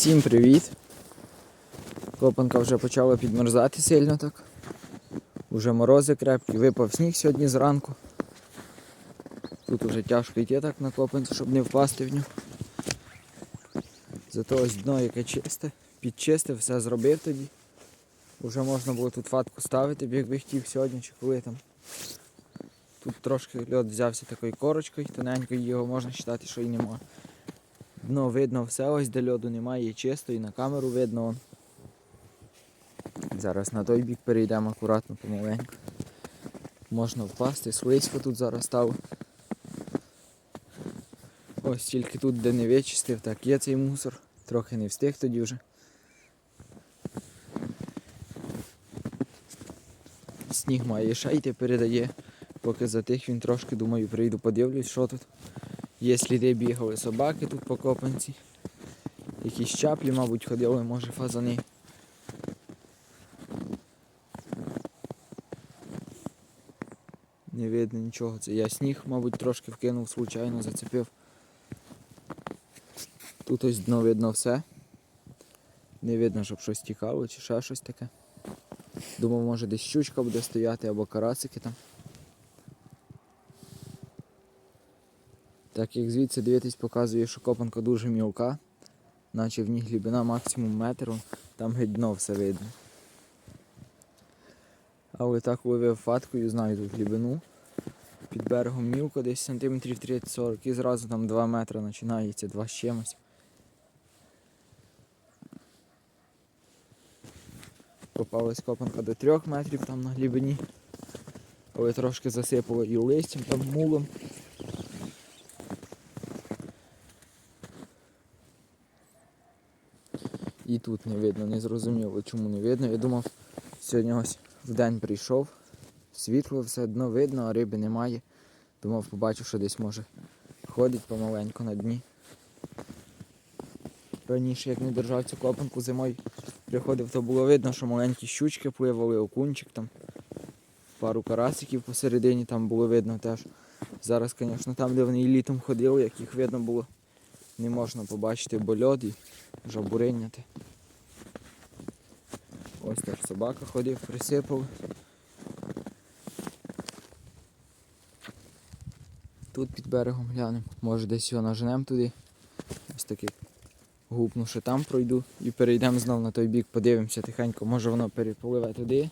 Всім привіт! Копанка вже почала підмерзати сильно так. Уже морози крепкі, випав сніг сьогодні зранку. Тут уже тяжко йти так на копанці, щоб не впасти в нього. Зато ось дно яке чисте, підчистив, все зробив тоді. Уже можна було тут фатку ставити, якби хотів сьогодні чи коли там. Тут трошки льот взявся такою корочкою, тоненькою, його можна вважати, що і нема. Дно видно все, ось де льоду немає, є чисто і на камеру видно. Он. Зараз на той бік перейдемо акуратно помаленьку. Можна впасти, слизько тут зараз стало. Ось тільки тут, де не вичистив, так є цей мусор. Трохи не встиг тоді вже. Сніг має ще йти передає. Поки затих він трошки, думаю, прийду подивлюсь, що тут. Є сліди бігали собаки тут по копанці. Якісь чаплі, мабуть, ходили, може фазани. Не видно нічого. Це я сніг, мабуть, трошки вкинув, случайно зацепив. Тут ось дно видно все. Не видно, щоб щось тікало чи ще щось таке. Думав, може десь щучка буде стояти або карасики там. Так як звідси дивитись, показує, що копанка дуже мілка, наче в ній глибина максимум метр, он, там геть дно все видно. Але так ловив фаткою, знаю тут глибину. Під берегом мілко десь сантиметрів 30-40 і зразу там 2 метри починається, 2 з чимось. Попалась копанка до 3 метрів там на глибині. Але трошки засипало і листям, там мулом. І тут не видно, не зрозуміло, чому не видно. Я думав, сьогодні ось в день прийшов, світло все одно видно, а риби немає. Думав, побачив, що десь може ходить помаленьку на дні. Раніше, як не держав цю копанку зимою, приходив, то було видно, що маленькі щучки пливали, окунчик там, пару карасиків посередині там було видно теж. Зараз, звісно, там, де вони і літом ходили, як їх видно було, не можна побачити, бо льод і жабуринняти. Ось теж собака ходив, присипав. Тут під берегом глянемо. Може десь його наженемо туди. Ось таки гупнувши там пройду і перейдемо знову на той бік, подивимося тихенько, може воно перепливе туди.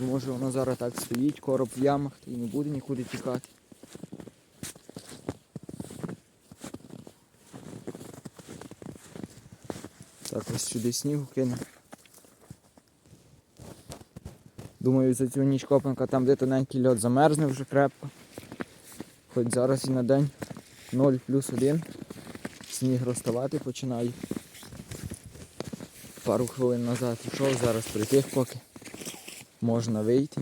Може воно зараз так стоїть, короб в ямах і не буде нікуди тікати. Так, ось сюди снігу кинемо. Думаю, за цю ніч копанка там де тоненький льод замерзне вже крепко. Хоч зараз і на день 0 плюс 1. Сніг розставати починає. Пару хвилин назад йшов, зараз притих поки. Можна вийти.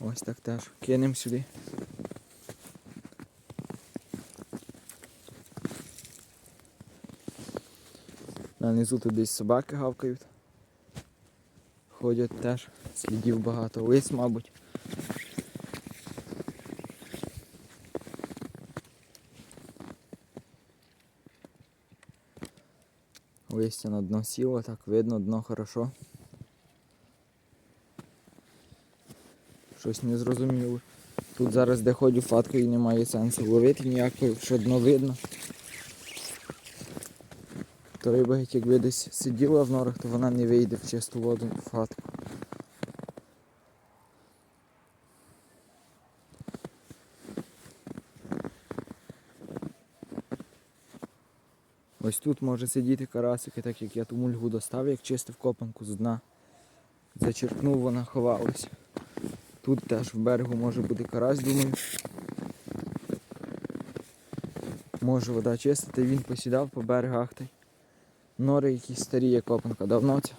Ось так теж. Кинемо сюди. На низу тут десь собаки гавкають. Ходять теж, слідів багато, лис, мабуть. Листя на дно сіло, так видно, дно хорошо. Щось не зрозуміло. Тут зараз де ходю фаткою немає сенсу ловити ніякого, якщо дно видно. То риба, якби десь сиділа в норах, то вона не вийде в чисту воду в фатку. Ось тут може сидіти карасики, так як я ту мульгу достав, як чистив копанку з дна. Зачерпнув, вона ховалась. Тут теж в берегу може бути карась, думаю. Може вода й він посідав по берегах. Та Нори якісь старі є копанка, давно це.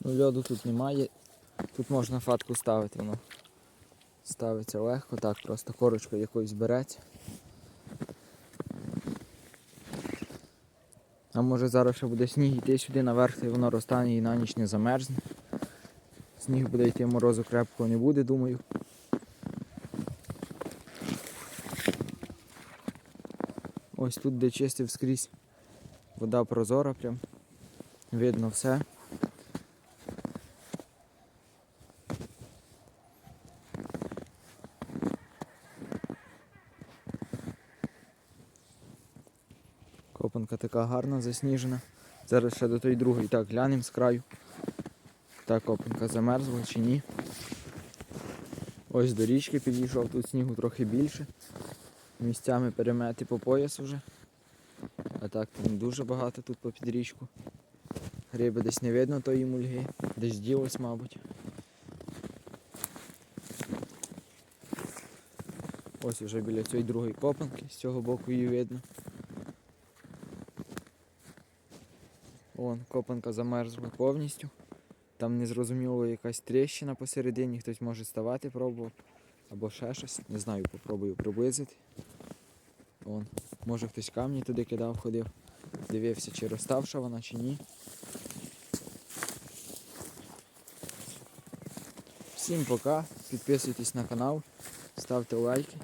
Ну, льоду тут немає. Тут можна фатку ставити, воно ставиться легко, так, просто корочка якоюсь береться. А може зараз ще буде сніг йти сюди наверх, і воно розтане і на ніч не замерзне. Сніг буде йти, морозу крепкого не буде, думаю. Ось тут, де чистив скрізь. Вода прозора прям. Видно все. Копанка така гарна, засніжена. Зараз ще до тої другої. Так, глянемо з краю. Та копанка замерзла чи ні. Ось до річки підійшов, тут снігу трохи більше. Місцями перемети по пояс уже. А так там дуже багато тут по підрічку. Гриби десь не видно тої мульги, десь ділось, мабуть. Ось уже біля цієї другої копанки, з цього боку її видно. Вон, копанка замерзла повністю. Там незрозуміло якась тріщина посередині, хтось може ставати пробував. Або ще щось. Не знаю, попробую приблизити. Вон, може хтось камні туди кидав, ходив. Дивився, чи розставша вона, чи ні. Всім пока. Підписуйтесь на канал, ставте лайки.